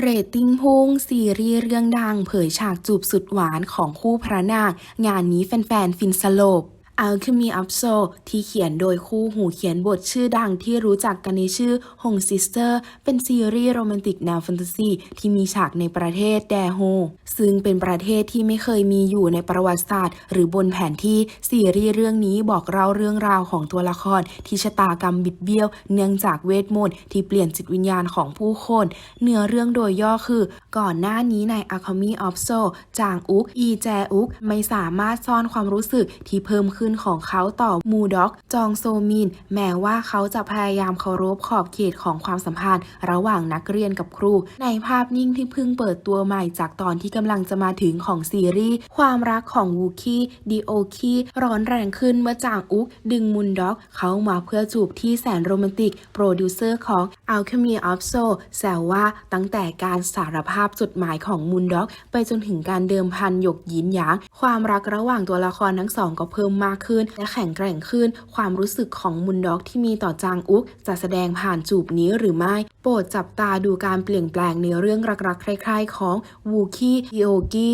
เรตติ้งพุ่งซีรีส์เรื่องดังเผยฉากจูบสุดหวานของคู่พระนาง งานนี้แฟนๆ ฟินสลบ Alchemy of Soul ที่เขียนโดยคู่หูเขียนบทชื่อดังที่รู้จักกันในชื่อ Hong Sister เป็นซีรีส์โรแมนติกแนวแฟนตาซีที่มีฉากในประเทศแดโฮ ซึ่งเป็นประเทศที่ไม่เคยมีอยู่ในประวัติศาสตร์ หรือบนแผนที่ซีรีส์เรื่องนี้บอกเล่าเรื่องราวของตัวละครที่ชะตากรรมบิดเบี้ยว เนื่องจากเวทมนต์ที่เปลี่ยนจิตวิญญาณของผู้คน เนื้อเรื่องโดยย่อคือ ก่อนหน้านี้ใน Alchemy of Soul จางอุกอีแจอุกไม่สามารถซ่อนความรู้สึกที่เพิ่มขึ้นของเขาต่อมูด็อก จองโซมิน แม้ว่าเขาจะพยายามเคารพขอบเขตของความสัมพันธ์ ระหว่างนักเรียนกับครู ในภาพนิ่งที่เพิ่งเปิดตัวใหม่จากตอนที่กำลังจะมาถึงของซีรีส์ ความรักของวูคีดีโอคีร้อนแรงขึ้นเมื่อจางอุก ดึงมุนด็อก เขามาเพื่อจูบที่แสนโรแมนติก โปรดิวเซอร์ของ Alchemy of Soul แซวว่าตั้งแต่การสารภาพจดหมายของมุนด็อก ไปจนถึงการเดิมพันหยกยินหยาง ความรักระหว่างตัวละครทั้งสองก็เพิ่มมากขึ้น และแข็งแกร่งขึ้น ความรู้สึกของมุนด็อกที่มีต่อจางอุกจะแสดงผ่านจูบนี้หรือไม่ โปรดจับตาดูการเปลี่ยนแปลงในเรื่องรักๆใครๆของวูคีดิโอกี